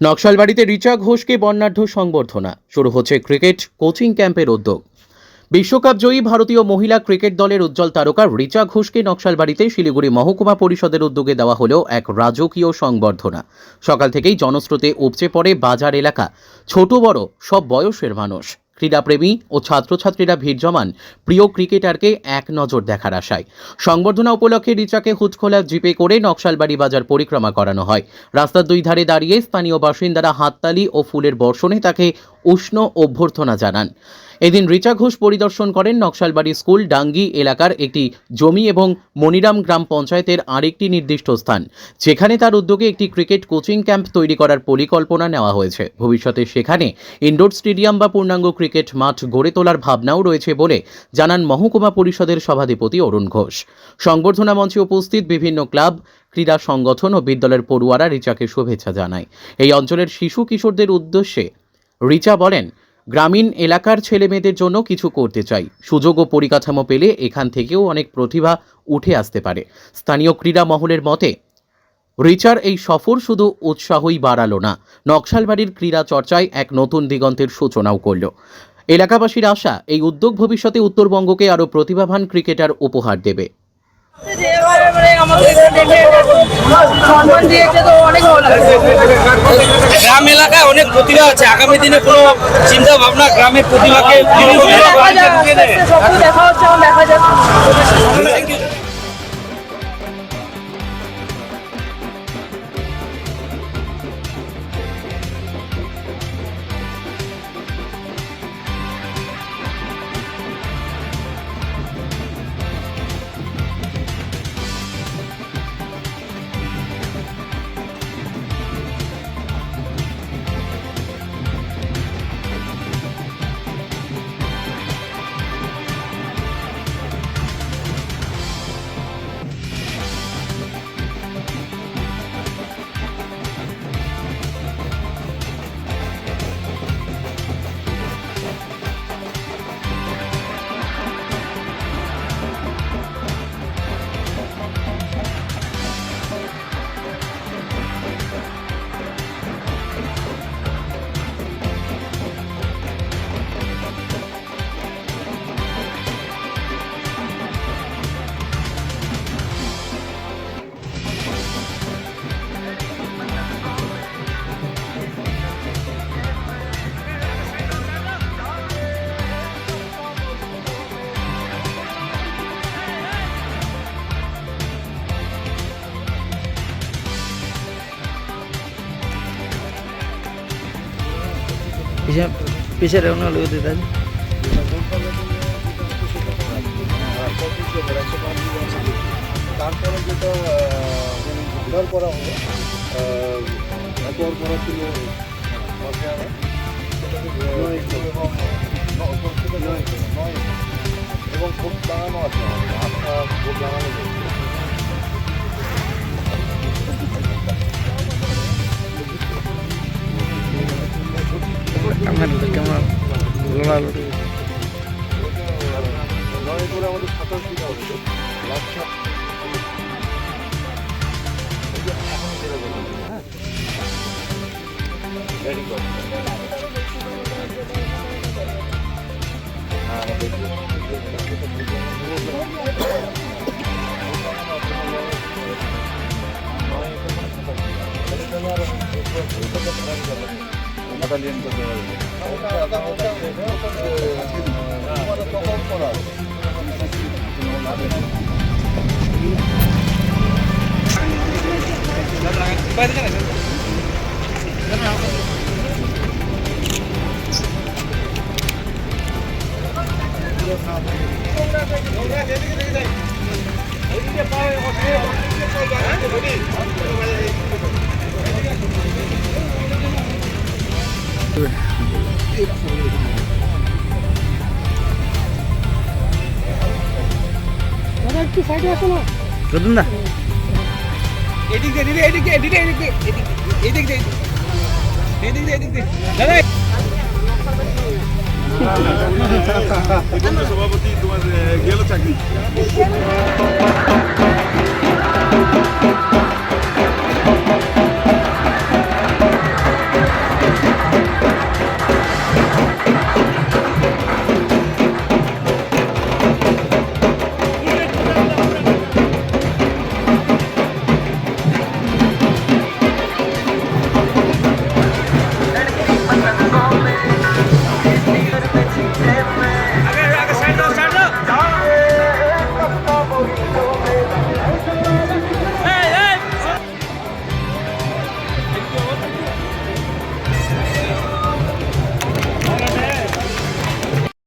নকশালবাড়িতে রিচা ঘোষকে বর্ণাঢ্য সংবর্ধনা। শুরু হচ্ছে ক্রিকেট কোচিং ক্যাম্পের উদ্যোগ। বিশ্বকাপ জয়ী ভারতীয় মহিলা ক্রিকেট দলের উজ্জ্বল তারকা রিচা ঘোষকে নকশালবাড়িতে শিলিগুড়ি মহকুমা পরিষদের উদ্যোগে দেওয়া হলেও এক রাজকীয় সংবর্ধনা। সকাল থেকেই জনস্রোতে উপচে পড়ে বাজার এলাকা। ছোট বড়, সব বয়সের মানুষ। ক্রীড়াপ্রেমী ও ছাত্রছাত্রীরা ভিড় জমান প্রিয় ক্রিকেটারকে এক নজর দেখার আশায়। সংবর্ধনা উপলক্ষে রিচাকে হুটখোলা জিপে করে নকশালবাড়ি বাজার পরিক্রমা করানো হয়। রাস্তার দুই ধারে দাঁড়িয়ে স্থানীয় বাসিন্দারা হাততালি ও ফুলের বর্ষণে তাকে উষ্ণ অভ্যর্থনা জানান। এদিন রিচা ঘোষ পরিদর্শন করেন নকশালবাড়ি স্কুল, ডাঙ্গি এলাকার একটি জমি এবং মনিরাম গ্রাম পঞ্চায়েতের আরেকটি নির্দিষ্ট স্থান। যেখানে তার উদ্যোগে একটি ক্রিকেট কোচিং ক্যাম্প তৈরি করার পরিকল্পনা নেওয়া হয়েছে। ভবিষ্যতে সেখানে ইনডোর স্টেডিয়াম বা পূর্ণাঙ্গ ক্রিকেট মাঠ গড়ে তোলার ভাবনাও রয়েছে বলে জানান মহকুমা পরিষদের সভাধিপতি অরুণ ঘোষ। সংবর্ধনা মঞ্চে উপস্থিত বিভিন্ন ক্লাব, ক্রীড়া সংগঠন ও বিদ্যালয়ের পড়ুয়ারা রিচাকে শুভেচ্ছা জানায়। এই অঞ্চলের শিশু কিশোরদের উদ্দেশ্যে রিচা বলেন, গ্রামীণ এলাকার ছেলেমেয়েদের জন্য কিছু করতে চাই। সুযোগ ও পরিকাঠামো পেলে এখান থেকেও অনেক প্রতিভা উঠে আসতে পারে। স্থানীয় ক্রীড়া মহলের মতে, রিচার এই সফর শুধু উৎসাহই বাড়ালো না, নকশালবাড়ির ক্রীড়া চর্চায় এক নতুন দিগন্তের সূচনাও করল। এলাকাবাসীর আশা, এই উদ্যোগ ভবিষ্যতে উত্তরবঙ্গকে আরও প্রতিভাবান ক্রিকেটার উপহার দেবে। মানে আমাকে সম্মান দিয়েছে তো অনেক ভালো লাগছে গ্রাম এলাকায় অনেক প্রতিভা আছে। আগামী দিনে কোনো চিন্তা ভাবনা গ্রামের প্রতিভাকে দেখা যাক আস্তে আস্তে সবকিছু দেখা হচ্ছে দেখা যাক। পিছের ఉన్న అడుగుతుంది అది তারপরে যেটা ভান্ডার করা হবে একবার ক্যামেরা ক্যামেরা লোড়ালোড়ি আমাদের লাস্ট এখন যেটা বললাম হ্যাঁ ভেরি গুড হ্যাঁ আমরা দেখব বাটালিয়ন করতে পারবে রতুন দা এদিক দিয়ে এদিকে এদিক দিয়ে এদিক দাদা সভাপতি তোমার গেল চাকরি।